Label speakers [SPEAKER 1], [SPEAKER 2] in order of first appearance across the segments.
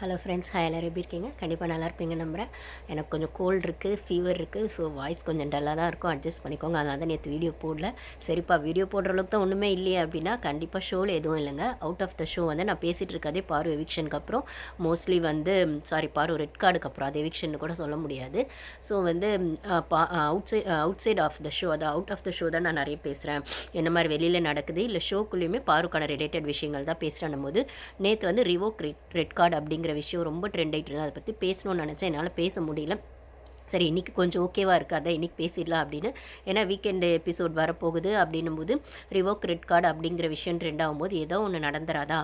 [SPEAKER 1] Hello friends hi எல்லோரும் எப்படி இருக்கீங்க? கண்டிப்பாக நல்லா இருப்பீங்க நம்புகிறேன் எனக்கு கொஞ்சம் கோல்டு இருக்குது ஃபீவர் இருக்குது ஸோ வாய்ஸ் கொஞ்சம் டல்லாக தான் இருக்கும். அட்ஜஸ்ட் பண்ணிக்கோங்க. அதனால தான் நேற்று வீடியோ போடல. சரிப்பா வீடியோ போடுற அளவுக்கு தான் ஒன்றுமே இல்லையே அப்படின்னா கண்டிப்பாக ஷோவில் எதுவும் இல்லைங்க. அவுட் ஆஃப் த ஷோ வந்து நான் பேசிகிட்டு இருக்கதே பாரு எவிக்ஷனுக்கு அப்புறம். மோஸ்ட்லி வந்து சாரி பாரு ரெட் கார்டுக்கு அப்புறம். அது எவிக்ஷன் கூட சொல்ல முடியாது. ஸோ வந்து பா outside outside of the show அது அவுட் ஆஃப் த ஷோ தான் நான் நிறைய பேசுகிறேன் என்ன மாதிரி வெளியில் நடக்குது இல்லை ஷோக்குள்ளேயுமே பாருக்கான ரிலேட்டட் விஷயங்கள் தான் பேசுகிறேன் போது நேற்று வந்து ரிவோக் ரெட் ரெட் கார்டு அப்படிங்கிற விஷயம் ரொம்ப ட்ரெண்ட் ஆகிட்டு இருந்தது அதை பற்றி பேசணும்னு நினச்சேன். என்னால் பேச முடியல. சரி இன்றைக்கி கொஞ்சம் ஓகேவாக இருக்காது இன்றைக்கி பேசிடலாம் அப்படின்னு. ஏன்னா வீக்கெண்டு எபிசோட் வரப்போகுது அப்படின்னும் போது ரிவோக் ரெட் கார்டு அப்படிங்கிற விஷயம் ட்ரெண்ட் ஆகும்போது ஏதோ ஒன்று நடந்துராதா?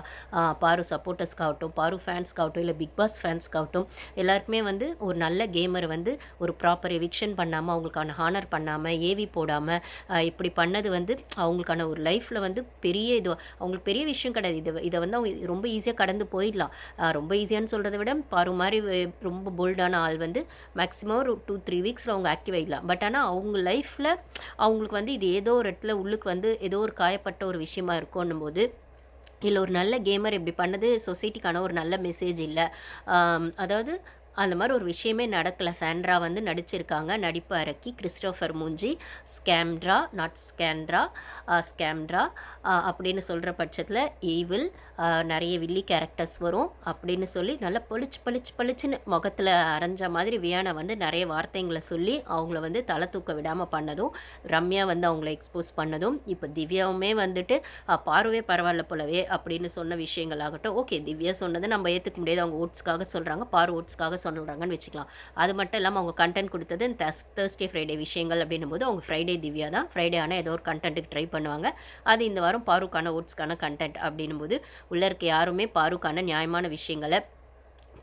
[SPEAKER 1] பாரு சப்போர்ட்டர்ஸ்க்காகட்டும் பாரு ஃபேன்ஸ்க்காகட்டும் இல்லை பிக் பாஸ் ஃபேன்ஸ்க்காகட்டும் எல்லாருக்குமே வந்து ஒரு நல்ல கேமர் வந்து ஒரு ப்ராப்பர் எவிக்ஷன் பண்ணாமல் அவங்களுக்கான ஹானர் பண்ணாமல் ஏவி போடாமல் இப்படி பண்ணது வந்து அவங்களுக்கான ஒரு லைஃப்பில் வந்து பெரிய இது அவங்களுக்கு பெரிய விஷயம் கிடையாது. இதை இதை வந்து அவங்க ரொம்ப ஈஸியாக கடந்து போயிடலாம். ரொம்ப ஈஸியான்னு சொல்கிறத விட பாரு மாதிரி ரொம்ப போல்டான ஆள் வந்து மேக்ஸிமம் ஒரு டூ த்ரீ வீக்ஸில் அவங்க ஆக்டிவ் ஆகிடலாம் பட் ஆனால் அவங்க லைஃப்பில் அவங்களுக்கு வந்து இது ஏதோ ஒரு இடத்துல உள்ளுக்கு வந்து ஏதோ ஒரு காயப்பட்ட ஒரு விஷயமா இருக்கும்னும் போது இல்லை ஒரு நல்ல கேமர் இப்படி பண்ணது சொசைட்டிக்கான ஒரு நல்ல மெசேஜ் இல்லை. அதாவது அந்த மாதிரி ஒரு விஷயமே நடக்கலை. சாண்ட்ரா வந்து நடிச்சிருக்காங்க. நடிப்பு அரக்கி கிறிஸ்டோஃபர் மூஞ்சி ஸ்கேம்ட்ரா நாட் ஸ்கேண்ட்ரா ஸ்கேம்ட்ரா அப்படின்னு சொல்கிற பட்சத்தில் ஈவில் நிறைய வில்லி கேரக்டர்ஸ் வரும் அப்படின்னு சொல்லி நல்லா பளிச்சு பளிச்சு பளிச்சுன்னு முகத்தில் அரைஞ்ச மாதிரி வியானை வந்து நிறைய வார்த்தைங்களை சொல்லி அவங்கள வந்து தலை தூக்க விடாமல் பண்ணதும் ரம்யா வந்து அவங்கள எக்ஸ்போஸ் பண்ணதும் இப்போ திவ்யாவுமே வந்துட்டு பார்வே பரவாயில்ல போலவே அப்படின்னு சொன்ன விஷயங்கள் ஆகட்டும். ஓகே திவ்யா சொன்னதை நம்ம ஏற்றுக்க முடியாது. அவங்க ஓட்ஸ்க்காக சொல்கிறாங்க பார் ஓட்ஸ்க்காக சொல்கிறாங்கன்னு வச்சுக்கலாம். அது மட்டும் இல்லாமல் அவங்க கண்டென்ட் கொடுத்தது தேர்ஸ்டே ஃப்ரைடே விஷயங்கள் அப்படின்னும் போது அவங்க ஃப்ரைடே திவ்யா தான். ஃப்ரைடே ஆனால் ஏதோ ஒரு கண்டென்ட்டுக்கு ட்ரை பண்ணுவாங்க. அது இந்த வாரம் பாருக்கான ஓட்ஸ்க்கான கண்டென்ட் அப்படின்னும் போது உள்ளே இருக்க யாருமே பாருக்கான நியாயமான விஷயங்களை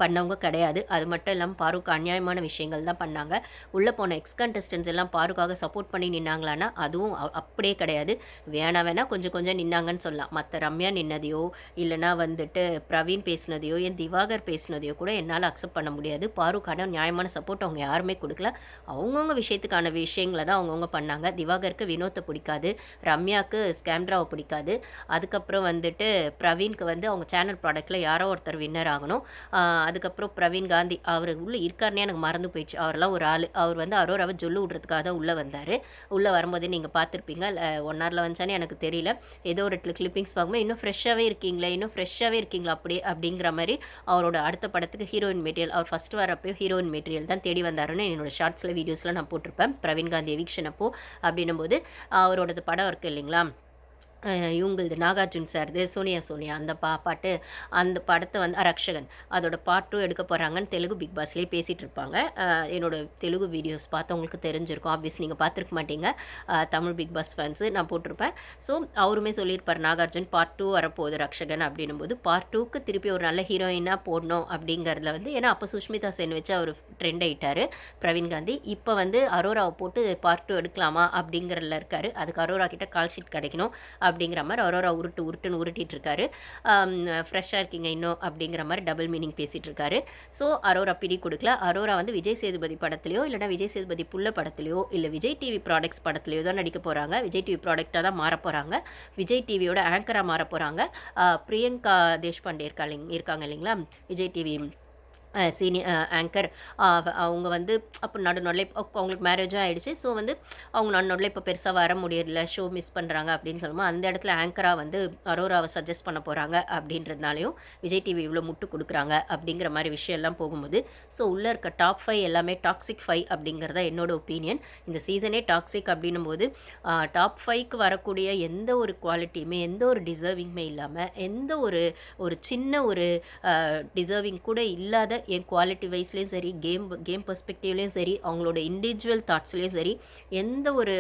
[SPEAKER 1] பண்ணவங்க கிடையாது. அது மட்டும் இல்லாமல் பாருக்கு அநியாயமான விஷயங்கள் தான் பண்ணாங்க. உள்ளே போன எக்ஸ் கண்டஸ்டன்ஸ் எல்லாம் பாருக்காக சப்போர்ட் பண்ணி நின்னாங்களான்னா அதுவும் அப்படியே கிடையாது. வேணா வேணால் கொஞ்சம் கொஞ்சம் நின்னாங்கன்னு சொல்லலாம். மற்ற ரம்யா நின்னதையோ இல்லைனா வந்துட்டு பிரவீன் பேசினதையோ என் திவாகர் பேசினதையோ கூட என்னால் அக்செப்ட் பண்ண முடியாது. பாருக்கான நியாயமான சப்போர்ட் அவங்க யாருமே கொடுக்கல. அவங்கவுங்க விஷயத்துக்கான விஷயங்களை தான் அவங்கவுங்க பண்ணாங்க. திவாகருக்கு வினோத்தை பிடிக்காது. ரம்யாவுக்கு ஸ்கேம்ட்ராவை பிடிக்காது. அதுக்கப்புறம் வந்துட்டு பிரவீனுக்கு வந்து அவங்க சேனல் ப்ராடக்ட்டில் யாரோ ஒருத்தர் வின்னர் ஆகணும். அதுக்கப்புறம் பிரவீன் காந்தி அவர் உள்ளே இருக்காருனே எனக்கு மறந்து போயிடுச்சு. அவரெல்லாம் ஒரு ஆள். அவர் வந்து அரோராவை ஜொல்லு விட்றதுக்காக தான் உள்ளே வந்தார். உள்ளே வரும்போதே நீங்கள் பார்த்துருப்பீங்க. ஒன் ஹவரில் வந்துச்சானே எனக்கு தெரியல. ஏதோ ஒரு இடத்துல கிளிப்பிங்ஸ் பார்க்கும்போது இன்னும் ஃப்ரெஷ்ஷாகவே இருக்கீங்களே இன்னும் ஃப்ரெஷ்ஷாகவே இருக்கீங்களா? அப்படி அப்படிங்கிற மாதிரி அவரோட அடுத்த படத்துக்கு ஹீரோயின் மெட்டீரியல் அவர் ஃபஸ்ட் வரப்போ ஹீரோயின் மெட்டீரியல் தான் தேடி வந்தாருன்னு என்னோடய ஷார்ட்ஸில் வீடியோஸில் நான் போட்டிருப்பேன். பிரவீன் காந்தி எவிக்ஷன் அப்போ அப்படின்னும் போது அவரோடது படம் இருக்குது இல்லைங்களா? இவங்களது நாகார்ஜுன் சார்து சோனியா சோனியா அந்த பா பாட்டு அந்த படத்தை வந்து ரக்ஷகன் அதோட பாட்டும் எடுக்க போகிறாங்கன்னு தெலுங்கு பிக் பாஸ்லேயே பேசிகிட்டு இருப்பாங்க. என்னோட தெலுங்கு வீடியோஸ் பார்த்தவங்களுக்கு தெரிஞ்சிருக்கும். ஆப்வியஸ் நீங்கள் பார்த்துருக்க மாட்டீங்க. தமிழ் பிக் பாஸ் ஃபேன்ஸு நான் போட்டிருப்பேன். ஸோ அவருமே சொல்லியிருப்பார் நாகார்ஜுன் பார்ட் டூ வரப்போகுது ரக்ஷகன் அப்படின்னும் போது பார்ட் டூக்கு திருப்பி ஒரு நல்ல ஹீரோயினாக போடணும் அப்படிங்கிறதுல வந்து ஏன்னா அப்போ சுஷ்மிதா சென் வச்சு அவர் ட்ரெண்ட் ஆகிட்டார் பிரவீன் காந்தி இப்போ வந்து அரோராவை போட்டு பார்ட் டூ எடுக்கலாமா அப்படிங்கிறதுல இருக்கார். அதுக்கு அரோரா கிட்ட கால் ஷீட் கிடைக்கணும். அப்படிங்கிற மாதிரி அரோரா உருட்டு உருட்டுன்னு உருட்டிட்டு இருக்காரு ஃப்ரெஷ்ஷாக இருக்கீங்க இன்னும் அப்படிங்கிற மாதிரி டபுள் மீனிங் பேசிகிட்டு இருக்காரு ஸோ அரோரா பிடி கொடுக்கல. அரோரா வந்து விஜய் சேதுபதி படத்துலையோ இல்லைனா விஜய் சேதுபதி புள்ள படத்துலையோ இல்லை விஜய் டிவி ப்ராடக்ட்ஸ் படத்துலையோ தான் நடிக்க போகிறாங்க விஜய் டிவி ப்ராடக்டாக தான் மாற போகிறாங்க விஜய் டிவியோட ஆங்கராக மாற போகிறாங்க பிரியங்கா தேஷ்பாண்டே இருக்கா இருக்காங்க இல்லைங்களா? விஜய் டிவி சீனியர் ஆங்கர் அவங்க வந்து அப்போ நடு அவங்களுக்கு மேரேஜும் ஆகிடுச்சு ஸோ வந்து அவங்க நடு இப்போ பெருசாக வர முடியல ஷோ மிஸ் பண்ணுறாங்க அப்படின்னு சொல்லும்போது அந்த இடத்துல ஆங்கராக வந்து அரோராவை சஜஸ்ட் பண்ண போகிறாங்க அப்படின்றதுனாலையும் விஜய் டிவி இவ்வளோ முட்டு கொடுக்குறாங்க அப்படிங்கிற மாதிரி விஷயம்லாம் போகும்போது ஸோ உள்ளே இருக்க டாப் ஃபைவ் எல்லாமே டாக்ஸிக் ஃபைவ் அப்படிங்கிறத என்னோட ஒப்பீனியன் இந்த சீசனே டாக்ஸிக் அப்படின்னும் போது டாப் ஃபைவ்க்கு வரக்கூடிய எந்த ஒரு குவாலிட்டியுமே எந்த ஒரு டிசர்விங்குமே இல்லாமல் எந்த ஒரு ஒரு சின்ன ஒரு டிசர்விங் கூட இல்லாத என் குவாலிட்டி வைஸ்லேயும் சரி கேம் கேம் பர்ஸ்பெக்டிவ்லேயும் சரி அவங்களோட இண்டிவிஜுவல் தாட்ஸ்லேயும் சரி எந்த ஒரு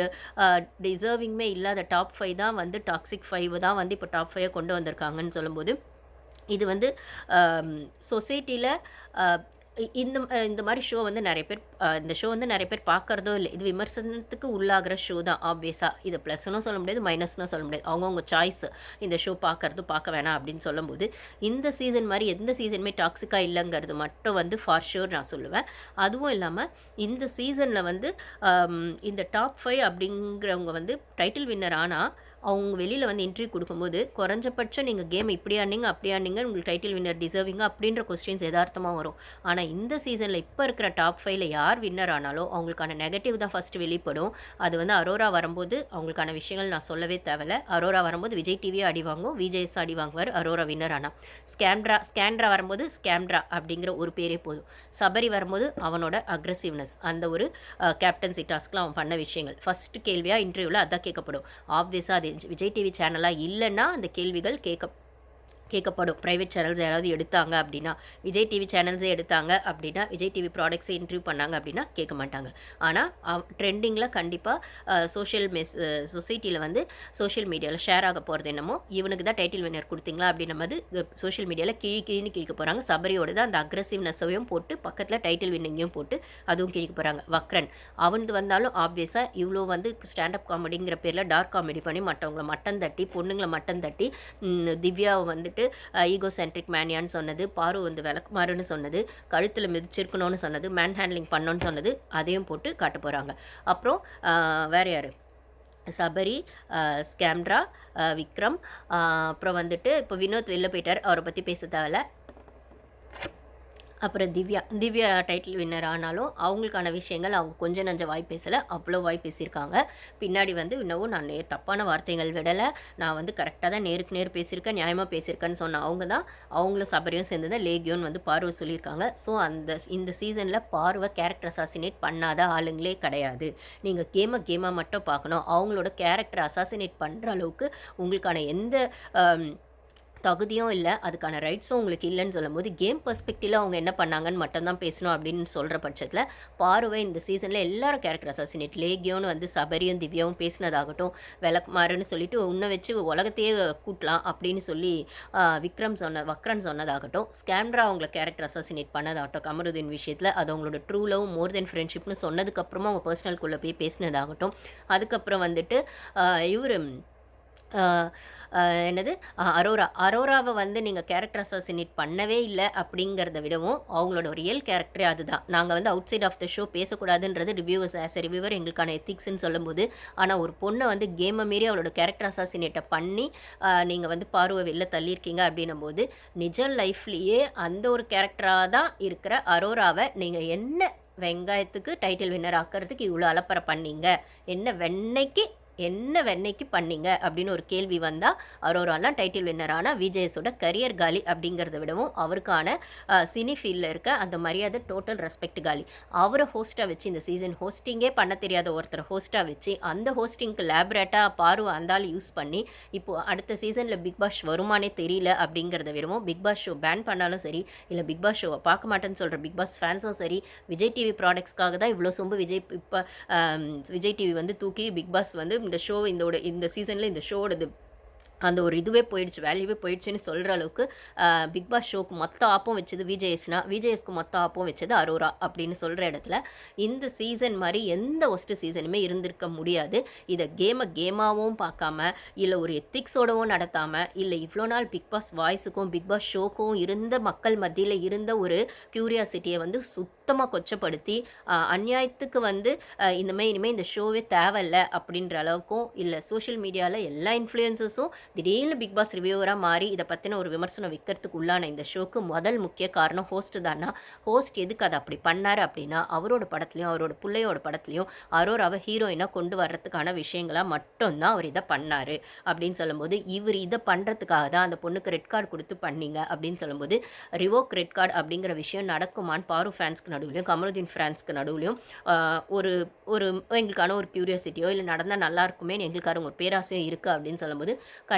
[SPEAKER 1] டிசர்விங்குமே இல்லாத டாப் ஃபைவ் தான் வந்து டாக்ஸிக் ஃபைவ் தான் வந்து இப்போ டாப் ஃபைவை கொண்டு வந்திருக்காங்கன்னு சொல்லும்போது இது வந்து சொசைட்டியில் இந்த இந்த மாதிரி ஷோ வந்து நிறைய பேர் இந்த ஷோ வந்து நிறைய பேர் பார்க்குறதோ இல்லை. இது விமர்சனத்துக்கு உள்ளாகிற ஷோ தான் ஆப்வியஸாக இது ப்ளஸ்னும் சொல்ல முடியாது மைனஸ்னும் சொல்ல முடியாது. அவங்கவுங்க சாய்ஸ் இந்த ஷோ பார்க்குறது பார்க்க வேணாம் அப்படின்னு சொல்லும்போது இந்த சீசன் மாதிரி எந்த சீசனுமே டாக்ஸிக்காக இல்லைங்கிறது மட்டும் வந்து ஃபார் ஷூர் நான் சொல்லுவேன். அதுவும் இல்லாமல் இந்த சீசனில் வந்து இந்த டாப் ஃபைவ் அப்படிங்கிறவங்க வந்து டைட்டில் வின்னர் ஆனால் அவங்க வெளியில் வந்து இன்டர்வியூ கொடுக்கும்போது குறைஞ்சபட்சம் நீங்கள் கேம் இப்படி ஆனீங்க அப்படி ஆனீங்க உங்களுக்கு டைட்டில் வின்னர் டிசர்விங்க அப்படின்ற கொஸ்டின்ஸ் எதார்த்தமாக வரும். ஆனால் இந்த சீசனில் இப்போ இருக்கிற டாப் ஃபைவ்ல யார் வின்னர் ஆனாலும் அவங்களுக்கான நெகட்டிவ் தான் ஃபஸ்ட்டு வெளிப்படும். அது வந்து அரோரா வரும்போது அவங்களுக்கான விஷயங்கள் நான் சொல்லவே தேவையில்ல. அரோரா வரும்போது விஜய் டிவியே அடி வாங்கும் விஜய்ஸ் அடி வாங்குவார் அரோரா வின்னர் ஆனால் ஸ்கேம்ட்ரா ஸ்கேண்ட்ரா வரும்போது ஸ்கேம்ட்ரா அப்படிங்கிற ஒரு பேரே போதும். சபரி வரும்போது அவனோட அக்ரஸிவ்னஸ் அந்த ஒரு கேப்டன்சி டாஸ்கில் அவன் பண்ண விஷயங்கள். ஃபஸ்ட்டு கேள்வியாக இன்டர்வியூவில் அதான் கேட்கப்படும். ஆப்வியஸாக அது விஜய் டிவி சேனலாக இல்லைன்னா அந்த கேள்விகள் கேட்க கேட்கப்படும். ப்ரைவேட் சேனல்ஸ் யாராவது எடுத்தாங்க அப்படின்னா விஜய் டிவி சேனல்ஸே எடுத்தாங்க அப்படின்னா விஜய் டிவி ப்ராடக்ட்ஸை இன்டர்வியூ பண்ணாங்க அப்படின்னா கேட்க மாட்டாங்க. ஆனால் ட்ரெண்டிங்கில் கண்டிப்பாக சோஷியல் மெஸ் சொசைட்டியில் வந்து சோஷியல் மீடியாவில் ஷேர் ஆக போகிறது என்னமோ இவனுக்கு தான் டைட்டில் வின்னர் கொடுத்தீங்களா அப்படின்னும் போது சோஷியல் மீடியாவில் கிழி கிழின்னு கிழிக்க போகிறாங்க சபரியோட தான் அந்த அக்ரஸிவ்னஸையும் போட்டு பக்கத்தில் டைட்டில் வின்னிங்கையும் போட்டு அதுவும் கிழிக்க போகிறாங்க வக்ரன். அவனுக்கு வந்தாலும் ஆப்வியஸாக இவ்வளோ வந்து ஸ்டாண்டப் காமெடிங்கிற பேரில் டார்க் காமெடி பண்ணி மற்றவங்களை மட்டன் தட்டி பொண்ணுங்களை மட்டன் தட்டி திவ்யாவை வந்துட்டு ஈகோ சென்ட்ரிக் மேனியான்னு சொன்னது பாரு வந்து விளக்குமாறுன்னு சொன்னது கழுத்தில் மிதிச்சிருக்கணும்னு சொன்னது மேன் ஹேண்ட்லிங் பண்ணோன்னு சொன்னது அதையும் போட்டு காட்ட போகிறாங்க அப்புறம் வேறு யார்? சபரி ஸ்கேம்ரா ஸ்கேம்ட்ரா விக்ரம் அப்புறம் வந்துட்டு இப்போ வினோத் வெளில போயிட்டார் அவரை பற்றி பேச தேவையில்ல. அப்புறம் திவ்யா திவ்யா டைட்டில் வின்னர் ஆனாலும் அவங்களுக்கான விஷயங்கள் அவங்க கொஞ்சம் நஞ்ச வாய் பேசலை அவ்வளோ வாய் பேசியிருக்காங்க. பின்னாடி வந்து இன்னமும் நான் நேர் தப்பான வார்த்தைகள் விடலை. நான் வந்து கரெக்டாக தான் நேருக்கு நேர் பேசியிருக்கேன் நியாயமாக பேசியிருக்கேன்னு சொன்ன அவங்க தான் அவங்களும் சபரியும் சேர்ந்து தான் லேகியோன்னு வந்து பார்வை சொல்லியிருக்காங்க. ஸோ அந்த இந்த சீசனில் பார்வை கேரக்டர் அசாசினேட் பண்ணாத ஆளுங்களே கிடையாது. நீங்கள் கேமை கேமாக மட்டும் பார்க்கணும். அவங்களோட கேரக்டர் அசாசினேட் பண்ணுற அளவுக்கு உங்களுக்கான எந்த தகுதியும் இல்லை அதுக்கான ரைட்ஸும் உங்களுக்கு இல்லைன்னு சொல்லும்போது கேம் பர்ஸ்பெக்டிவில் அவங்க என்ன பண்ணாங்கன்னு மட்டும்தான் பேசணும் அப்படின்னு சொல்கிற பட்சத்தில் பார்வை இந்த சீசனில் எல்லாரும் கேரக்டர் அசாசினேட் லேகியோன்னு வந்து சபரியும் திவ்யாவும் பேசினதாகட்டும் விளக்குமாறுன்னு சொல்லிட்டு உன்னை வச்சு உலகத்தையே கூட்டலாம் அப்படின்னு சொல்லி விக்ரம் சொன்ன வக்ரன் சொன்னதாகட்டும் ஸ்கேம்ரா அவங்கள கேரக்டர் அசாசினேட் பண்ணதாகட்டும் கமருதீன் விஷயத்தில் அது அவங்களோட ட்ரூ லவ் மோர் தென் ஃப்ரெண்ட்ஷிப்னு சொன்னதுக்கப்புறமா அவங்க பர்சனல்குள்ளே போய் பேசினதாகட்டும் அதுக்கப்புறம் வந்துட்டு இவர் என்னது? அரோரா அரோராவை வந்து நீங்கள் கேரக்டர் அசாசினேட் பண்ணவே இல்லை அப்படிங்கிறத விடவும் அவங்களோட ரியல் கேரக்டரே அதுதான். நாங்கள் வந்து outside of the show பேசக்கூடாதுன்றது ரிவ்யூவர்ஸ் ஆஸ் எ ரிவ்யூவர் எங்களுக்கான எத்திக்ஸ்ன்னு சொல்லும்போது ஆனால் ஒரு பொண்ணை வந்து கேமை மீறி அவளோட கேரக்டர் அசாசினேட்டை பண்ணி நீங்கள் வந்து பார்வை வெளில தள்ளியிருக்கீங்க அப்படின்னும் போது நிஜ லைஃப்லேயே அந்த ஒரு கேரக்டராக தான் இருக்கிற அரோராவை நீங்கள் என்ன வெங்காயத்துக்கு டைட்டில் வின்னர் ஆக்கிறதுக்கு இவ்வளோ அலப்பறை பண்ணீங்க? என்ன வெண்ணைக்கு என்ன வெண்ணைக்கு பண்ணீங்க? அப்படின்னு ஒரு கேள்வி வந்தால் அரோராலாம் டைட்டில் வின்னரான விஜயஸோட கரியர் காலி அப்படிங்கிறத விடவும் அவருக்கான சினி ஃபீல்டில் இருக்க அந்த மரியாதை டோட்டல் ரெஸ்பெக்ட் காலி. அவரை ஹோஸ்ட்டாக வச்சு இந்த சீசன் ஹோஸ்டிங்கே பண்ண தெரியாத ஒருத்தரை ஹோஸ்ட்டாக வச்சு அந்த ஹோஸ்டிங்க்கு லேபரேட்டாக பார்வை அந்தாலும் யூஸ் பண்ணி இப்போது அடுத்த சீசனில் பிக் பாஸ் வருமானே தெரியல அப்படிங்கிறத விடவும் பிக் பாஸ் ஷோ பேன் பண்ணாலும் சரி இல்லை பிக் பாஸ் ஷோவை பார்க்க மாட்டேன்னு சொல்கிற பிக் பாஸ் ஃபேன்ஸும் சரி விஜய் டிவி ப்ராடக்ட்ஸ்க்காக தான் இவ்வளோ சொம்பு விஜய் இப்போ விஜய் டிவி வந்து தூக்கி பிக் பாஸ் வந்து இந்த ஷோ இந்த இந்த சீசனில் இந்த ஷோடது அந்த ஒரு இதுவே போயிடுச்சு வேல்யூவே போயிடுச்சுன்னு சொல்கிற அளவுக்கு பிக் பாஸ் ஷோக்கு மொத்த ஆப்பும் வச்சது விஜேஎஸ்னா விஜேஎஸ்க்கு மொத்த ஆப்பும் வச்சது அரோரா அப்படின்னு சொல்கிற இடத்துல இந்த சீசன் மாதிரி எந்த ஒஸ்ட்டு சீசனுமே இருந்திருக்க முடியாது. இதை கேமை கேமாகவும் பார்க்காம இல்லை ஒரு எத்திக்ஸோடவும் நடத்தாமல் இல்லை இவ்வளோ நாள் பிக் பாஸ் வாய்ஸுக்கும் பிக் பாஸ் ஷோக்கும் இருந்த மக்கள் மத்தியில் இருந்த ஒரு க்யூரியாசிட்டியை வந்து சுத்தமாக கொச்சப்படுத்தி அந்நியாயத்துக்கு வந்து இந்தமாதிரி இனிமேல் இந்த ஷோவே தேவையில்லை அப்படின்ற அளவுக்கும் இல்லை சோஷியல் மீடியாவில் எல்லா இன்ஃப்ளூயன்சஸும் திடீர்னு பிக் பாஸ் ரிவ்யூவராக மாறி இதை பற்றின ஒரு விமர்சனம் விற்கிறதுக்கு உள்ளான இந்த ஷோக்கு முதல் முக்கிய காரணம் ஹோஸ்ட் தானா? ஹோஸ்ட் எதுக்கு அதை அப்படி பண்ணார் அப்படின்னா அவரோட படத்துலையும் அவரோட பிள்ளையோட படத்துலையும் அரோராவை ஹீரோயினாக கொண்டு வர்றதுக்கான விஷயங்களாக மட்டும்தான் அவர் இதை பண்ணார். அப்படின்னு சொல்லும்போது இவர் இதை பண்ணுறதுக்காக தான் அந்த பொண்ணுக்கு ரெட் கார்டு கொடுத்து பண்ணீங்க அப்படின்னு சொல்லும்போது ரிவோக் ரெட் கார்டு அப்படிங்கிற விஷயம் நடக்குமான்னு பாரு ஃபேன்ஸ்க்கு நடுவுலையும் கமருதீன் ஃபேன்ஸ்க்கு நடுவுலையும் ஒரு ஒரு எங்களுக்கான ஒரு க்யூரியாசிட்டியோ இல்லை நடந்தால் நல்லா இருக்குமே எங்களுக்கான ஒரு பேராசையும் இருக்குது அப்படின்னு சொல்லும்போது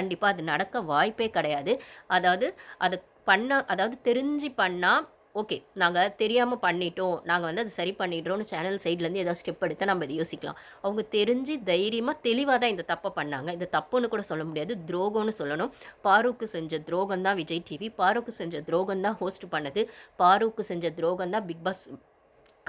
[SPEAKER 1] கண்டிப்பாக அது நடக்க வாய்ப்பே கிடையாது. அதாவது அதை பண்ண அதாவது தெரிஞ்சு பண்ணால் ஓகே நாங்கள் தெரியாமல் பண்ணிட்டோம். நாங்கள் வந்து அதை சரி பண்ணிடுறோம்னு சேனல் சைட்லேருந்து ஏதாவது ஸ்டெப் எடுத்து நம்ம இதை யோசிக்கலாம். அவங்க தெரிஞ்சு தைரியமாக தெளிவாக தான் இந்த தப்பை பண்ணாங்க. இந்த தப்புன்னு கூட சொல்ல முடியாது. துரோகம்னு சொல்லணும். பாரூக்கு செஞ்ச துரோகம் தான் விஜய் டிவி பாரூக்கு செஞ்ச துரோகம் தான் ஹோஸ்ட் பண்ணது. பாரூக்கு செஞ்ச துரோகம் தான் பிக் பாஸ்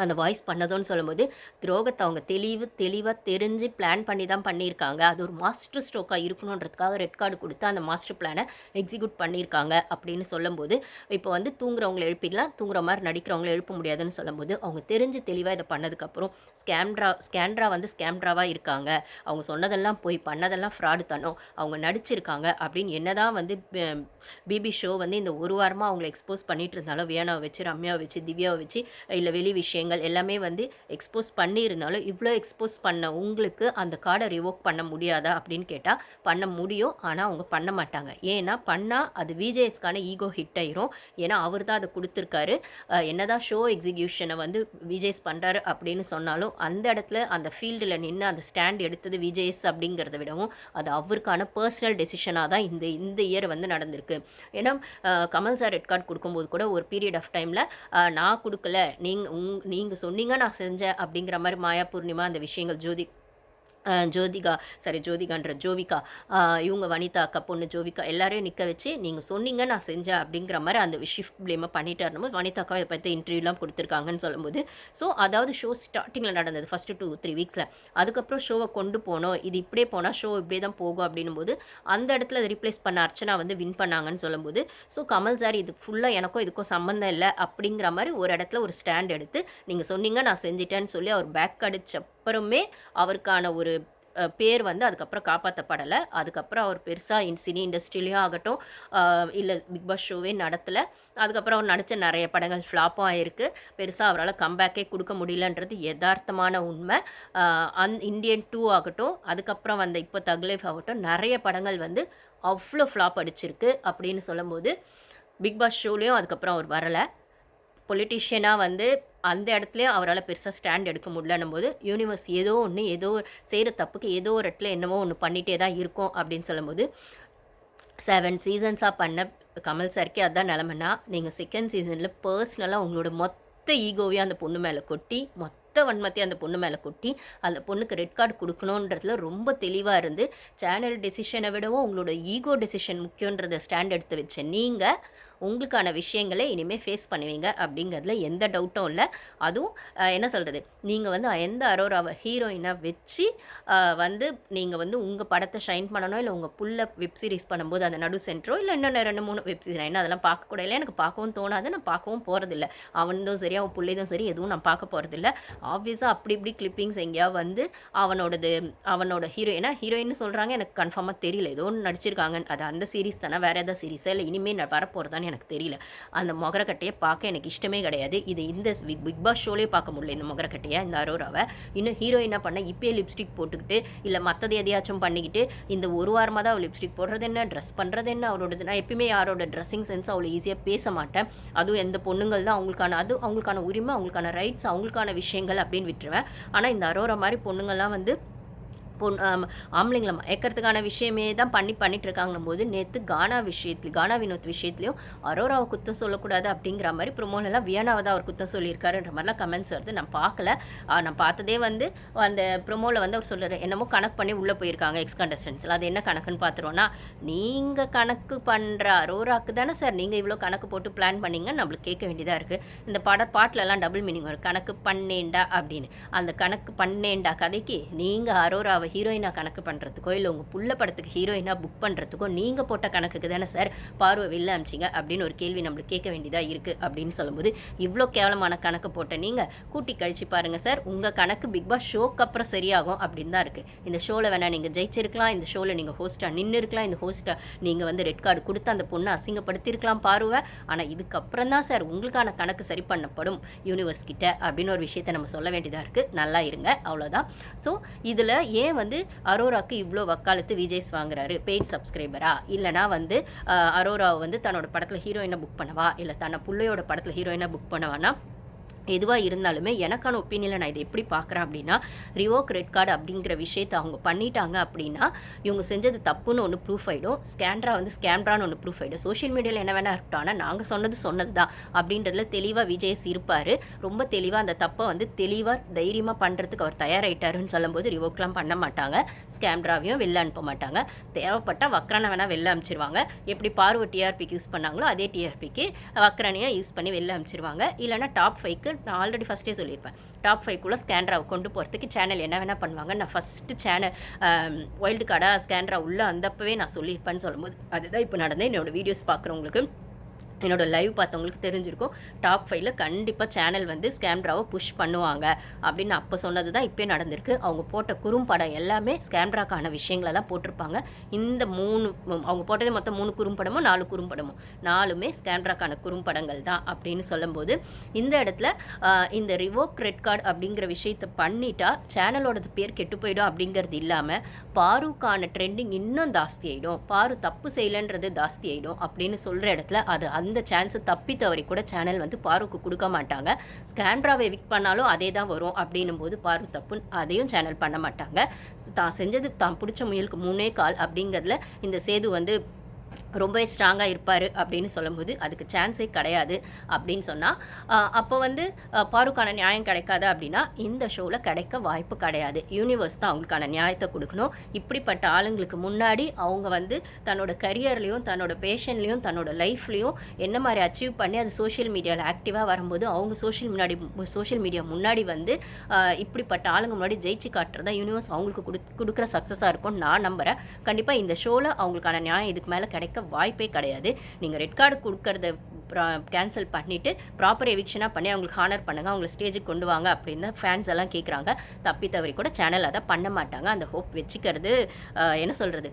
[SPEAKER 1] அந்த வாய்ஸ் பண்ணதோன்னு சொல்லும்போது துரோகத்தை அவங்க தெளிவு தெளிவாக தெரிஞ்சு பிளான் பண்ணி தான் பண்ணியிருக்காங்க. அது ஒரு மாஸ்டர் ஸ்ட்ரோக்காக இருக்கணுன்றதுக்காக ரெட் கார்டு கொடுத்து அந்த மாஸ்டர் பிளானை எக்ஸிக்யூட் பண்ணியிருக்காங்க அப்படின்னு சொல்லும்போது இப்போ வந்து தூங்குறவங்களை எழுப்பிடலாம் தூங்குற மாதிரி நடிக்கிறவங்கள எழுப்ப முடியாதுன்னு சொல்லும்போது அவங்க தெரிஞ்சு தெளிவாக இதை பண்ணதுக்கப்புறம் ஸ்கேம்ட்ரா ஸ்கேண்ட்ரா வந்து ஸ்கேம்ட்ராவாக இருக்காங்க. அவங்க சொன்னதெல்லாம் போய் பண்ணதெல்லாம் ஃப்ராடு தனம். அவங்க நடிச்சிருக்காங்க அப்படின்னு என்னதான் வந்து பிபி ஷோ வந்து இந்த ஒரு வாரமாக அவங்களை எக்ஸ்போஸ் பண்ணிட்டு இருந்தாலும் வேணாவை வச்சு ரம்யாவை வச்சு திவ்யாவை வச்சு இல்லை வெளி விஷயம் விஷயங்கள் எல்லாமே வந்து எக்ஸ்போஸ் பண்ணியிருந்தாலும் இவ்வளோ எக்ஸ்போஸ் பண்ண உங்களுக்கு அந்த கார்டை ரிவோக் பண்ண முடியாதா அப்படின்னு கேட்டால் பண்ண முடியும். ஆனால் அவங்க பண்ண மாட்டாங்க. ஏன்னா பண்ணால் அது விஜேஎஸ்க்கான ஈகோ ஹிட் ஆயிரும். ஏன்னா அவர் தான் அதை கொடுத்துருக்காரு. என்னதான் ஷோ எக்ஸிக்யூஷனை வந்து விஜேஎஸ் பண்ணுறாரு அப்படின்னு சொன்னாலும் அந்த இடத்துல அந்த ஃபீல்டில் நின்று அந்த ஸ்டாண்ட் எடுத்தது விஜேஎஸ் அப்படிங்கிறத விடவும் அது அவருக்கான பர்சனல் டெசிஷனாக தான் இந்த இந்த இயர் வந்து நடந்திருக்கு. ஏன்னா கமல் சார் ரெட் கார்டு கொடுக்கும்போது கூட ஒரு பீரியட் ஆஃப் டைமில் நான் கொடுக்கல. நீங்கள் உங் நீங்கள் சொன்னீங்க நான் செஞ்சேன் அப்படிங்கிற மாதிரி மாயா பூர்ணிமா அந்த விஷயங்கள் ஜோதி ஜோதிகா சாரி ஜோதிகான்ற ஜோவிகா இவங்க வனிதா அக்கா பொண்ணு ஜோவிகா எல்லாரையும் நிற்க வச்சு நீங்கள் சொன்னீங்க நான் செஞ்சேன் அப்படிங்கிற மாதிரி அந்த ஷிஃப்ட் ப்ளேமை பண்ணிட்டு இருந்தபோது வனிதா அக்கா இதை பற்றி இன்டர்வியூலாம் கொடுத்துருக்காங்கன்னு சொல்லும்போது ஸோ அதாவது ஷோ ஸ்டார்டிங்கில் நடந்தது ஃபஸ்ட்டு டூ த்ரீ வீக்ஸில் அதுக்கப்புறம் ஷோவை கொண்டு போனோம். இது இப்படியே போனால் ஷோ இப்படியே தான் போகும் அப்படின்னும் போது அந்த இடத்துல அதை ரிப்ளேஸ் பண்ண அர்ச்சனா வந்து வின் பண்ணாங்கன்னு சொல்லும்போது ஸோ கமல் சார் இது ஃபுல்லாக எனக்கும் இதுக்கும் சம்மந்தம் இல்லை அப்படிங்கிற மாதிரி ஒரு இடத்துல ஒரு ஸ்டாண்ட் எடுத்து நீங்கள் சொன்னீங்க நான் செஞ்சிட்டேன்னு சொல்லி அவர் பேக் அடிச்ச அப்புறமே அவருக்கான ஒரு பேர் வந்து அதுக்கப்புறம் காப்பாற்றப்படலை அதுக்கப்புறம் அவர் பெருசாக இன் சினி இண்டஸ்ட்ரியிலையும் ஆகட்டும் இல்லை பிக் பாஸ் ஷோவே நடத்தலை. அதுக்கப்புறம் அவர் நடித்த நிறைய படங்கள் ஃப்ளாப்பும் ஆயிருக்கு. பெருசாக அவரால் கம்பேக்கே கொடுக்க முடியலன்றது யதார்த்தமான உண்மை. அந் இந்தியன் டூ ஆகட்டும் அதுக்கப்புறம் வந்த இப்போ தக்லைஃப் ஆகட்டும் நிறைய படங்கள் வந்து அவ்வளோ ஃப்ளாப் அடிச்சிருக்கு அப்படின்னு சொல்லும்போது பிக் பாஸ் ஷோலேயும் அதுக்கப்புறம் அவர் வரலை. பொலிட்டிஷியனாக வந்து அந்த இடத்துலையும் அவரால் பெருசாக ஸ்டாண்ட் எடுக்க முடியலன்னும் போது யூனிவர்ஸ் ஏதோ ஒன்று ஏதோ செய்கிற தப்புக்கு ஏதோ ஒரு இடத்துல என்னமோ ஒன்று பண்ணிகிட்டே தான் இருக்கும் அப்படின்னு சொல்லும்போது செவன் சீசன்ஸாக பண்ண கமல் சார்க்கே அதுதான் நிலமைன்னா நீங்கள் செகண்ட் சீசனில் பர்சனலாக உங்களோட மொத்த ஈகோவையும் அந்த பொண்ணு மேலே கொட்டி மொத்த வன்மத்தையும் அந்த பொண்ணு மேலே கொட்டி அந்த பொண்ணுக்கு ரெட் கார்டு கொடுக்கணுன்றதுல ரொம்ப தெளிவாக இருந்து சேனல் டெசிஷனை விடவும் உங்களோட ஈகோ டெசிஷன் முக்கியன்றதை ஸ்டாண்ட் எடுத்து வச்ச நீங்கள் உங்களுக்கான விஷயங்களை இனிமேல் ஃபேஸ் பண்ணுவீங்க அப்படிங்கிறதுல எந்த டவுட்டும் இல்லை. அதுவும் என்ன சொல்கிறது நீங்கள் வந்து எந்த அரோராவை ஹீரோயினாக வச்சு வந்து நீங்கள் வந்து உங்கள் படத்தை ஷைன் பண்ணணும்? இல்லை உங்கள் புள்ள வெப் சீரிஸ் பண்ணும்போது அந்த நடு சென்டரோ இல்லை இன்னும் ரெண்டு மூணு வெப் சீரிஸ் என்ன அதெல்லாம் பார்க்கக்கூட இல்லை எனக்கு பார்க்கவும் தோணாது. நான் பார்க்கவும் போகிறதில்ல அவனதும் சரி அவன் பிள்ளைதும் சரி எதுவும் நான் பார்க்க போகிறதில்ல ஆப்வியஸாக அப்படி இப்படி கிளிப்பிங்ஸ் எங்கேயாவது வந்து அவனோடது அவனோட ஹீரோ ஏன்னா ஹீரோயின்னு சொல்கிறாங்க எனக்கு கன்ஃபார்மாக தெரியல. ஏதோ ஒன்று நடிச்சிருக்காங்க. அது அந்த சீரிஸ் தானே. வேறு ஏதாவது சீரிஸா இல்லை இனிமேல் நான் எனக்கு தெரியல. அந்த மொகரக்கட்டையை பார்க்க எனக்கு இஷ்டமே கிடையாது. இது இந்த பிக் பிக் பாஸ் ஷோலேயே பார்க்க முடியல இந்த மொகரக்கட்டையை இந்த அரோராவை. இன்னும் ஹீரோ என்ன பண்ண இப்பயே லிப்ஸ்டிக் போட்டுக்கிட்டு இல்லை மற்றது எதையாச்சும் பண்ணிக்கிட்டு இந்த ஒரு வாரமாக தான் அவள் லிப்ஸ்டிக் போடுறது என்ன ட்ரெஸ் பண்ணுறது என்ன அவரோடது நான் எப்பயுமே யாரோட ட்ரெஸ்ஸிங் சென்ஸ் அவ்வளோ ஈஸியாக பேச மாட்டேன். அதுவும் எந்த பொண்ணுங்கள் தான் அவங்களுக்கான அது அவங்களுக்கான உரிமை அவங்களுக்கான ரைட்ஸ் அவங்களுக்கான விஷயங்கள் அப்படின்னு விட்டுருவேன். ஆனால் இந்த அரோரா மாதிரி பொண்ணுங்கள்லாம் வந்து பொன் ஆம்பளைங்களை மயக்கிறதுக்கான விஷயமே தான் பண்ணி பண்ணிட்டு இருக்காங்கன்னும் போது நேற்று கானா விஷயத்துல கானா வினோத் விஷயத்துலையும் அரோராவை குத்தம் சொல்லக்கூடாது அப்படிங்கிற மாதிரி ப்ரொமோலெல்லாம் வியனாவை தான் அவர் குத்தம் சொல்லியிருக்காருன்ற மாதிரிலாம் கமெண்ட்ஸ் வருது. நான் பார்க்கல. நான் பார்த்ததே வந்து அந்த ப்ரொமோவில் வந்து அவர் சொல்கிறார் என்னமோ கணக்கு பண்ணி உள்ளே போயிருக்காங்க எக்ஸ் கண்டஸ்டன்ஸில் அது என்ன கணக்குன்னு பார்த்துருவோன்னா நீங்கள் கணக்கு பண்ணுற அரோராக்கு தானே சார் நீங்கள் இவ்வளோ கணக்கு போட்டு பிளான் பண்ணீங்க நம்மளுக்கு கேட்க வேண்டியதாக இருக்குது இந்த பாட பாட்டிலலாம் டபுள் மீனிங் வரும். கணக்கு பண்ணேண்டா அப்படின்னு. அந்த கணக்கு பண்ணேண்டா கதைக்கு நீங்கள் அரோராவை ஹீரோயினாக கணக்கு பண்ணுறதுக்கோ இல்லை உங்கள் புள்ள படத்துக்கு ஹீரோயினாக புக் பண்ணுறதுக்கோ நீங்கள் போட்ட கணக்குக்கு தானே சார் பார்வை வெளில அமிச்சிங்க அப்படின்னு ஒரு கேள்வி நம்மளுக்கு கேட்க வேண்டியதாக இருக்குது அப்படின்னு சொல்லும்போது இவ்வளோ கேவலமான கணக்கு போட்ட நீங்கள் கூட்டி கழிச்சு பாருங்கள் சார் உங்கள் கணக்கு பிக் பாஸ் ஷோக்கு அப்புறம் சரியாகும் அப்படின்னு தான் இருக்குது இந்த ஷோவில் வேணால் நீங்கள் ஜெயிச்சிருக்கலாம் இந்த ஷோவில் நீங்கள் ஹோஸ்ட்டாக நின்று இருக்கலாம் இந்த ஹோஸ்ட்டாக நீங்கள் வந்து ரெட் கார்டு கொடுத்து அந்த பொண்ணை அசிங்கப்படுத்தியிருக்கலாம் பாருவை ஆனால் இதுக்கப்புறம் தான் சார் உங்களுக்கான கணக்கு சரி பண்ணப்படும் யூனிவர்ஸ் கிட்ட அப்படின்னு ஒரு விஷயத்தை நம்ம சொல்ல வேண்டியதாக இருக்குது நல்லா இருங்க அவ்வளோதான் ஸோ இதில் ஏன் வந்து அரோராக்கு இவ்வளோ வக்காலத்து விஜய்ஸ் வாங்குறாரு பெய்ட் சப்ஸ்கிரைபரா இல்லைனா வந்து அஹ், அரோராவை வந்து தன்னோட படத்தில் ஹீரோயினை புக் பண்ணவா? இல்லை தன்னை பிள்ளையோட படத்தில் ஹீரோயினை புக் பண்ணவானா? எதுவாக இருந்தாலுமே எனக்கான ஒப்பீனியில் நான் இதை எப்படி பார்க்குறேன் அப்படின்னா ரிவோக் ரெட் கார்டு அப்படிங்கிற விஷயத்தை அவங்க பண்ணிட்டாங்க அப்படின்னா இவங்க செஞ்சது தப்புன்னு ஒன்று ப்ரூஃப் ஆகிடும் ஸ்கேண்ட்ரா வந்து ஸ்கேம்ட்ரான்னு ஒன்று ப்ரூஃப் ஆகிடும் சோஷியல் மீடியாவில் என்ன வேணா இருக்கட்டும். ஆனால் நாங்கள் சொன்னது சொன்னது தான் அப்படின்றதுல தெளிவாக விஜய்ஸ் இருப்பார். ரொம்ப தெளிவாக அந்த தப்பை வந்து தெளிவாக தைரியமாக பண்ணுறதுக்கு அவர் தயாராகிட்டாருன்னு சொல்லும்போது ரிவோக்லாம் பண்ண மாட்டாங்க. ஸ்கேம்ட்ராவையும் வெளில அனுப்ப மாட்டாங்க. தேவைப்பட்டால் வக்ரனை வேணால் வெளில அனுப்பிச்சிருவாங்க. எப்படி பார்வை டிஆர்பிக்கு யூஸ் பண்ணாங்களோ அதே டிஆர்பிக்கு வக்ரனையும் யூஸ் பண்ணி வெளில அனுப்பிச்சிருவாங்க. இல்லைனா டாப் ஃபைவ்க்கு நான் ஆல்ரெடி ஃபஸ்ட்டே சொல்லியிருப்பேன். டாப் ஃபைவ்க்குள்ளே ஸ்கேண்ட்ராவை கொண்டு போகிறதுக்கு சேனல் என்ன வேணால் பண்ணுவாங்க. நான் ஃபஸ்ட்டு சேனல் வைல்டு கார்டாக ஸ்கேண்ட்ரா உள்ளே வந்தப்பவே நான் சொல்லியிருப்பேன்னு சொல்லும்போது அதுதான் இப்போ நடந்தேன் என்னோடய வீடியோஸ் பார்க்குறவங்களுக்கு என்னோடய லைவ் பார்த்தவங்களுக்கு தெரிஞ்சிருக்கும். டாப் ஃபைவ்ல கண்டிப்பாக சேனல் வந்து ஸ்கேம்ட்ராவை புஷ் பண்ணுவாங்க. அப்படின்னு அப்போ சொன்னது தான் இப்போ நடந்திருக்கு. அவங்க போட்ட குறும்படம் எல்லாமே ஸ்கேம்ட்ராக்கான விஷயங்களை தான் போட்டிருப்பாங்க. இந்த மூணு அவங்க போட்டது மொத்தம் மூணு குறும்படமோ நாலு குறும்படமோ நாலுமே ஸ்கேம்ட்ராக்கான குறும்படங்கள் தான் அப்படின்னு சொல்லும்போது இந்த இடத்துல இந்த ரிவோக் கிரெட் கார்டு அப்படிங்கிற விஷயத்தை பண்ணிட்டா சேனலோடது பேர் கெட்டு போயிடும் அப்படிங்கிறது இல்லாமல் பாருக்கான ட்ரெண்டிங் இன்னும் ஜாஸ்தி ஆகிடும் பாரு தப்பு செய்யலைன்றது ஜாஸ்தி ஆகிடும் அப்படின்னு சொல்கிற இடத்துல அது அந்த சான்ஸை தப்பி தவறி கூட சேனல் வந்து பாருக்கு கொடுக்க மாட்டாங்க. ஸ்கேண்ட்ராவை விக் பண்ணாலும் அதே தான் வரும் அப்படின்னும் போது பாரு தப்பு அதையும் சேனல் பண்ண மாட்டாங்க. தான் செஞ்சது தான் பிடிச்ச முயலுக்கு மூணே கால் அப்படிங்கிறதுல இந்த சேது வந்து ரொம்பவே ஸ்ட்ராங்காக இருப்பார் அப்படின்னு சொல்லும்போது அதுக்கு சான்ஸே கிடையாது அப்படின்னு சொன்னால் அப்போ வந்து பாருக்கான நியாயம் கிடைக்காது அப்படின்னா இந்த ஷோவில் கிடைக்க வாய்ப்பு கிடையாது. யூனிவர்ஸ் தான் அவங்களுக்கான நியாயத்தை கொடுக்கணும். இப்படிப்பட்ட ஆளுங்களுக்கு முன்னாடி அவங்க வந்து தன்னோட கரியர்லேயும் தன்னோட பேஷன்லேயும் தன்னோட லைஃப்லேயும் என்ன மாதிரி அச்சீவ் பண்ணி அது சோஷியல் மீடியாவில் ஆக்டிவாக வரும்போது அவங்க சோஷியல் முன்னாடி சோஷியல் மீடியா முன்னாடி வந்து இப்படிப்பட்ட ஆளுங்க முன்னாடி ஜெயிச்சு காட்டுறதா யூனிவர்ஸ் அவங்களுக்கு கொடு கொடுக்குற சக்ஸஸாக இருக்கும்னு நான் நம்புகிறேன் கண்டிப்பாக இந்த ஷோவில் அவங்களுக்கான நியாயம் இதுக்கு மேலே கிடைக்க வாய்ப்பே கிடையாது. நீங்கள் ரெட் கார்டு கொடுக்கறத கேன்சல் பண்ணிவிட்டு ப்ராப்பர் எவிக்ஷனாக பண்ணி அவங்களுக்கு ஹானர் பண்ணுங்கள் அவங்களை ஸ்டேஜுக்கு கொண்டு வாங்க அப்படின்னு ஃபேன்ஸ் எல்லாம் கேட்குறாங்க தப்பி தவறி கூட சேனல் அதை பண்ண மாட்டாங்க. அந்த ஹோப் வச்சுக்கிறது என்ன சொல்கிறது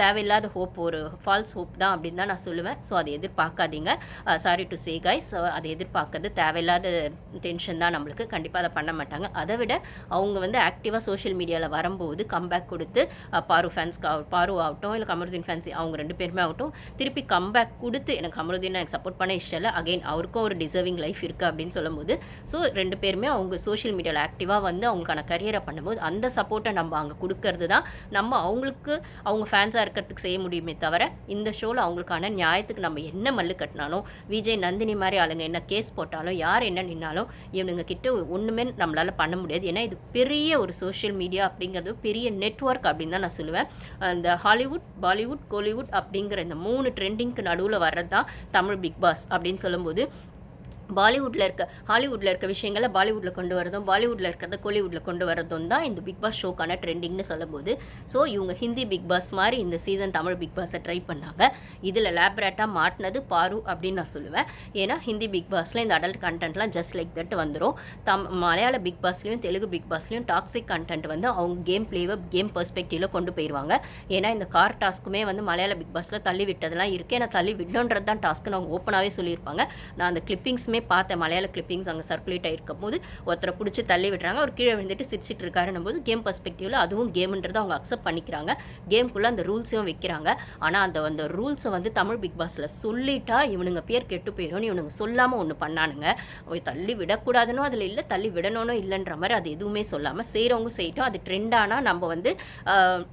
[SPEAKER 1] தேவையில்லாத ஹோப் ஒரு ஃபால்ஸ் ஹோப் தான் அப்படின்னு தான் நான் சொல்லுவேன். ஸோ அதை எதிர்பார்க்காதீங்க. சாரி டு சே கைஸ் அதை எதிர்பார்க்கறது தேவையில்லாத டென்ஷன் தான் நம்மளுக்கு. கண்டிப்பாக அதை பண்ண மாட்டாங்க. அதை விட அவங்க வந்து ஆக்டிவாக சோஷியல் மீடியாவில் வரும்போது கம்பேக் கொடுத்து பாரு ஃபேன்ஸ் பாரு ஆகட்டும் இல்லை கமருதீன் ஃபேன்ஸ் அவங்க ரெண்டு பேருமே ஆகட்டும் திருப்பி கம்பேக் கொடுத்து எனக்கு அமருதீன் எனக்கு சப்போர்ட் பண்ண இஷ்டம் இல்லை அகைன் அவருக்கும் ஒரு டிசர்விங் லைஃப் இருக்குது அப்படின்னு சொல்லும்போது ஸோ ரெண்டு பேருமே அவங்க சோஷியல் மீடியாவில் ஆக்டிவாக வந்து அவங்களுக்கான கரியரை பண்ணும்போது அந்த சப்போர்ட்டை நம்ம அங்கே கொடுக்கறது தான். நம்ம அவங்களுக்கு அவங்க ஃபேன்ஸாக இருக்கிறதுக்கு செய்ய முடியுமே தவிர இந்த ஷோவில் அவங்களுக்கான நியாயத்துக்கு நம்ம என்ன மல்லு கட்டினாலும் விஜய் நந்தினி மாதிரி ஆளுங்க என்ன கேஸ் போட்டாலும் யார் என்ன நின்னாலும் இவனுங்க கிட்ட ஒன்றுமே நம்மளால் பண்ண முடியாது. ஏன்னா இது பெரிய ஒரு சோஷியல் மீடியா அப்படிங்கிறது பெரிய நெட்ஒர்க் அப்படின்னு தான் நான் சொல்லுவேன். இந்த ஹாலிவுட் பாலிவுட் கோலிவுட் அப்படிங்கிற இந்த மூணு ட்ரெண்டிங்க்கு நடுவில் வர்றது தான் தமிழ் பிக் பாஸ் அப்படின்னு சொல்லும்போது பாலிவுட்டில் இருக்க ஹாலிவுட்டில் இருக்க விஷயங்களை பாலிவுட்டில் கொண்டு வரதும் பாலிவுட்டில் இருக்கிறத கோலிவுட்டில் கொண்டு வரதும் தான் இந்த பிக் பாஸ் ஷோக்கான ட்ரெண்டிங்னு சொல்லும்போது ஸோ இவங்க ஹிந்தி பிக் பாஸ் மாதிரி இந்த சீசன் தமிழ் பிக் பாஸை ட்ரை பண்ணாங்க. இதில் லேப்ரேட்டாக மாட்டினது பாரு அப்படின்னு நான் சொல்லுவேன். ஏன்னா ஹிந்தி பிக் பாஸில் இந்த அடல்ட் கண்டென்ட்லாம் ஜஸ்ட் லைக் தட் வந்துடும் தம் மலையாள பிக் பாஸ்லேயும் தெலுங்கு பிக் பாஸ்லேயும் டாக்ஸிக் கண்டென்ட் வந்து அவங்க கேம் பிளேவை கேம் பெர்ஸ்பெக்டிவில் கொண்டு போயிடுவாங்க ஏன்னா இந்த கார் டாஸ்க்குமே வந்து மலையாள பிக் பாஸில் தள்ளி விட்டதெல்லாம் இருக்குது ஏன்னா தள்ளி விடணுன்றது தான் டாஸ்க்குன்னு அவங்க ஓப்பனாகவே சொல்லியிருப்பாங்க. நான் அந்த கிளிப்பிங்ஸுமே எல்லாமே பார்த்தேன். மலையாள கிளிப்பிங்ஸ் அங்கே சர்க்குலேட் ஆகிருக்கும் போது ஒருத்தரை பிடிச்சி தள்ளி விடுறாங்க. அவர் கீழே விழுந்துட்டு சிரிச்சிட்டு இருக்காருன்னும் போது கேம் பர்ஸ்பெக்டிவில் அதுவும் கேம்ன்றதை அவங்க அக்செப்ட் பண்ணிக்கிறாங்க. கேம்குள்ளே அந்த ரூல்ஸையும் வைக்கிறாங்க. ஆனால் அந்த அந்த ரூல்ஸை வந்து தமிழ் பிக் பாஸில் சொல்லிட்டா இவனுங்க பேர் கெட்டு போயிடும்னு இவனுங்க சொல்லாமல் ஒன்று பண்ணானுங்க. தள்ளி விடக்கூடாதுன்னு அதில் இல்லை தள்ளி விடணும்னு இல்லைன்ற மாதிரி அது எதுவுமே சொல்லாமல் செய்கிறவங்க செய்யிட்டோம். அது ட்ரெண்டானால் நம்ம வந்து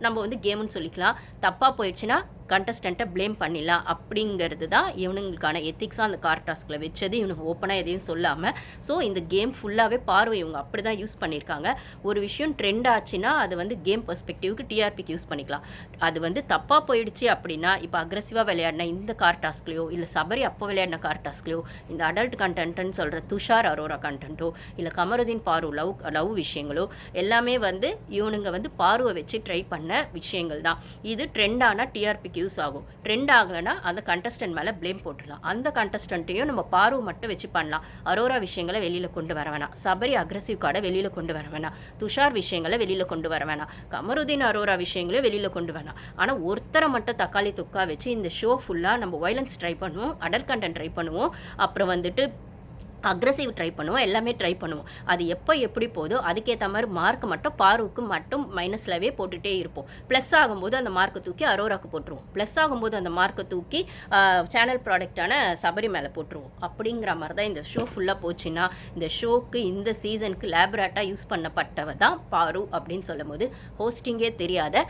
[SPEAKER 1] நம்ம வந்து கேமுன்னு சொல்லிக்கலாம். தப்பாக போயிடுச்சுன்னா கண்டஸ்டண்ட்டை ப்ளேம் பண்ணிடலாம் அப்படிங்கிறது தான் இவனுங்களுக்கான எத்திக்ஸாக அந்த கார் டாஸ்கில் வச்சது. இவனுக்கு ஓப்பனாக எதையும் சொல்லாமல் ஸோ இந்த கேம் ஃபுல்லாகவே பார்வை இவங்க அப்படி தான் யூஸ் பண்ணியிருக்காங்க. ஒரு விஷயம் ட்ரெண்ட் ஆச்சுன்னா அது வந்து கேம் பர்ஸ்பெக்டிவ்க்கு டிஆர்பிக்கு யூஸ் பண்ணிக்கலாம். அது வந்து தப்பாக போயிடுச்சு அப்படின்னா இப்போ அக்ரெசிவாக விளையாடின இந்த கார் டாஸ்க்லையோ இல்லை சபரி அப்போ விளையாடின கார் டாஸ்க்லையோ இந்த அடல்ட் கண்டென்ட்னு சொல்கிற துஷார் அரோரா கண்டென்ட்டோ இல்லை கமருதீன் பாரு லவ் லவ் விஷயங்களோ எல்லாமே வந்து இவனுங்க வந்து பார்வை வச்சு ட்ரை பண்ண விஷயங்கள் தான் இது ட்ரெண்டான டிஆர்பிக்கு யூஸ் ஆகும். ட்ரெண்ட் ஆகலைன்னா அந்த கண்டஸ்டன்ட் மேலே ப்ளேம் போட்டுடலாம். அந்த கண்டஸ்டன்ட்டையும் நம்ம பார்வை மட்டும் வச்சு பண்ணலாம். அரோரா விஷயங்களை வெளியில் கொண்டு வர வேணாம். சபரி அக்ரஸிவ் கார்டை வெளியில் கொண்டு வர வேணாம். துஷார் விஷயங்களை வெளியில் கொண்டு வர வேணாம். கமருதீன் அரோரா விஷயங்களையும் வெளியில் கொண்டு வேணாம். ஆனால் ஒருத்தரை மட்டும் தக்காளி துக்கா வச்சு இந்த ஷோ ஃபுல்லாக நம்ம வயலன்ஸ் ட்ரை பண்ணுவோம் அடல் கண்டென்ட் ட்ரை பண்ணுவோம். அப்புறம் வந்துட்டு அக்ரஸிவ் ட்ரை பண்ணுவோம் எல்லாமே ட்ரை பண்ணுவோம். அது எப்போ எப்படி போதோ அதுக்கேற்ற மாதிரி மார்க் மட்டும் பாருக்கு மட்டும் மைனஸ்லவே போட்டுகிட்டே இருப்போம். ப்ளஸ் ஆகும்போது அந்த மார்க்கை தூக்கி அரோராக்கு போட்டுருவோம். ப்ளஸ் ஆகும்போது அந்த மார்க்கை தூக்கி சேனல் ப்ராடக்டான சபரி மேலே போட்டுருவோம். அப்படிங்கிற மாதிரி தான் இந்த ஷோ ஃபுல்லாக போச்சுன்னா இந்த ஷோக்கு இந்த சீசனுக்கு லேபரேட்டாக யூஸ் பண்ணப்பட்டவ தான் பாரு அப்படின்னு சொல்லும் போது ஹோஸ்டிங்கே தெரியாத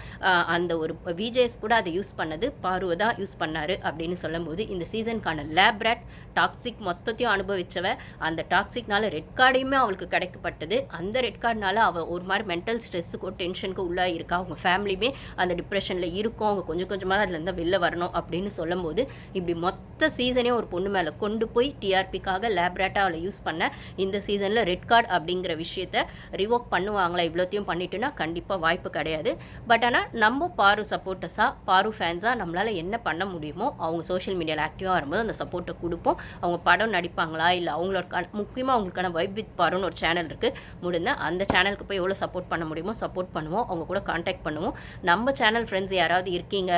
[SPEAKER 1] அந்த ஒரு விஜேஸ் கூட அதை யூஸ் பண்ணது பாருவை தான் யூஸ் பண்ணார் அப்படின்னு சொல்லும் போது இந்த சீசனுக்கான லேப்ரேட் டாக்ஸிக் மொத்தத்தையும் அனுபவித்தவ அந்த டாக்ஸிக்னால ரெட் கார்டையுமே அவளுக்கு கிடைக்கப்பட்டது. அந்த ரெட் கார்டுனால அவள் ஒரு மாதிரி மென்டல் ஸ்ட்ரெஸ்ஸுக்கோ டென்ஷனுக்கு உள்ளே இருக்கா. அவங்க ஃபேமிலியுமே அந்த டிப்ரெஷனில் இருக்கும். அவங்க கொஞ்சம் கொஞ்சமாக அதுலேருந்து வெளில வரணும் அப்படின்னு சொல்லும்போது இப்படி மொத்த சீசனே ஒரு பொண்ணு மேலே கொண்டு போய் டிஆர்பிக்காக லேப்ரேட்டாக அவளை யூஸ் பண்ண இந்த சீசனில் ரெட் கார்டு அப்படிங்கிற விஷயத்த ரிவோக் பண்ணுவாங்களா? இவ்வளோத்தையும் பண்ணிட்டுனா கண்டிப்பாக வாய்ப்பு கிடையாது. பட் ஆனால் நம்ம பாரு சப்போர்ட்டர்ஸாக பாரு ஃபேன்ஸாக நம்மளால் என்ன பண்ண முடியுமோ அவங்க சோஷியல் மீடியாவில் ஆக்டிவாக வரும்போது அந்த சப்போர்ட்டை கொடுப்போம். அவங்க படம் நடிப்பாங்களா? இல்லை அவங்களோட முக்கியமாக அவங்களுக்கான வைப் வித் பாருன்னு ஒரு சேனல் இருக்குது முடிந்த அந்த சேனலுக்கு போய் எவ்வளோ சப்போர்ட் பண்ண முடியுமோ சப்போர்ட் பண்ணுவோம். அவங்க கூட காண்டாக்ட் பண்ணுவோம். நம்ம சேனல் ஃப்ரெண்ட்ஸ் யாராவது இருக்கீங்க?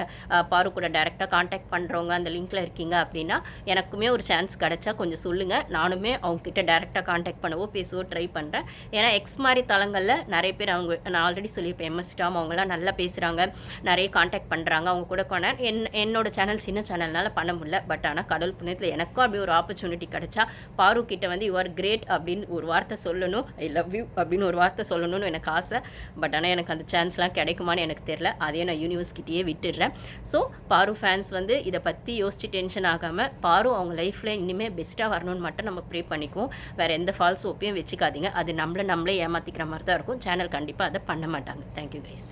[SPEAKER 1] பாரு கூட டேரெக்டாக காண்டாக்ட் பண்ணுறவங்க அந்த லிங்க்கில் இருக்கீங்க அப்படின்னா எனக்குமே ஒரு சான்ஸ் கிடைச்சா கொஞ்சம் சொல்லுங்கள் நானுமே அவங்கக்கிட்ட டேரெக்டாக காண்டாக்ட் பண்ணவோ பேசவோ ட்ரை பண்ணுறேன் ஏன்னா எக்ஸ் மாதிரி தளங்களில் நிறைய பேர் அவங்க நான் ஆல்ரெடி சொல்லியிருப்பேன் எம்எஸ் டாம் அவங்களாம் நல்லா பேசுகிறாங்க நிறைய காண்டாக்ட் பண்ணுறாங்க அவங்க கூட கொண்ட என் என்னோட சேனல் சின்ன சேனல்னால பண்ண முடியல. பட் ஆனால் கடவுள் புண்ணியத்தில் எனக்கும் அப்படி ஒரு ஆப்பர்ச்சுனிட்டி கிடைச்சா பாரு கிட்ட வந்து யூ ஆர் கிரேட் அப்படின்னு ஒரு வார்த்தை சொல்லணும். ஐ லவ் யூ அப்படின்னு ஒரு வார்த்தை சொல்லணும்னு எனக்கு ஆசை. பட் ஆனால் எனக்கு அந்த சான்ஸ்லாம் கிடைக்குமான்னு எனக்கு தெரில அதையே நான் யூனிவர்ஸ்கிட்டயே விட்டுடுறேன். ஸோ பாரு ஃபேன்ஸ் வந்து இதை பற்றி யோசிச்சு டென்ஷன் ஆகாமல் பாரு அவங்க லைஃப்பில் இனிமேல் பெஸ்ட்டாக வரணும்னு மட்டும் நம்ம ப்ரே பண்ணிக்குவோம். வேறு எந்த ஃபால்ஸ் ஓப்பையும் வச்சுக்காதீங்க. அது நம்மளை நம்மளே ஏமாற்றிக்கிற மாதிரி தான் இருக்கும். சேனல் கண்டிப்பாக அதை பண்ண மாட்டாங்க. Thank you guys